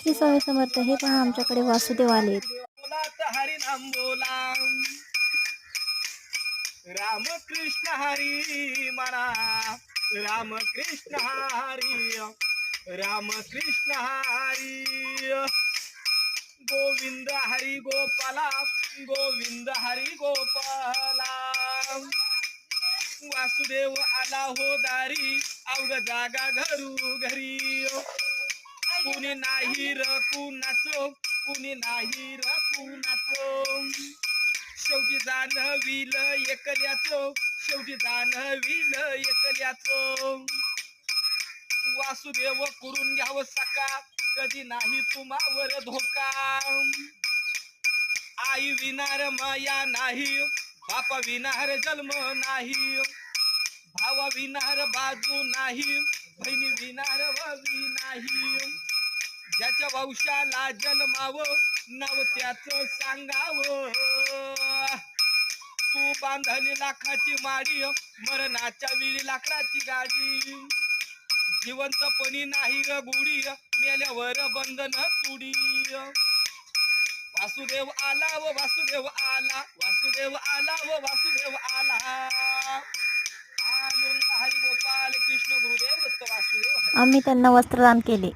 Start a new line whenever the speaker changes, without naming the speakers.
श्री स्वामी समर्थ हे पहा आमच्याकडे वासुदेव आले
बोलात हरी नाम राम कृष्ण हरी म्हणा राम कृष्ण हरी राम कृष्ण हरी. गोविंद हरी गोपाला गोविंद हरी गोपाला. वासुदेव आला हो दारी अवघ जागा घरू घरी. कुणी नाही र कुणाचो कुणी नाही र कुणाचो. शेवटी जाणवील एकल्याचो शेवटी जाणवील एकल्याचो. वासुदेव करून घ्यावं सका कधी नाही तुम्हावर धोका. आई विनार माया नाही बापा विनार जन्म नाही. भावा विनार बाजू नाही बहिणी विनार ववी नाही. ज्याच्या वंशाला जन्माव नाव त्याच सांगाव. तू बांधली लाखाची माडी मरणाच्या वेळी लाकडाची गाडी. जिवंतपणी नाही ग मेल्यावर बंधन तुडी. वासुदेव आला व वासुदेव आला वासुदेव आला व वासुदेव आला. आनंद हरी गोपाल कृष्ण गुरुदेव वासुदेव
आम्ही त्यांना वस्त्रदान केले.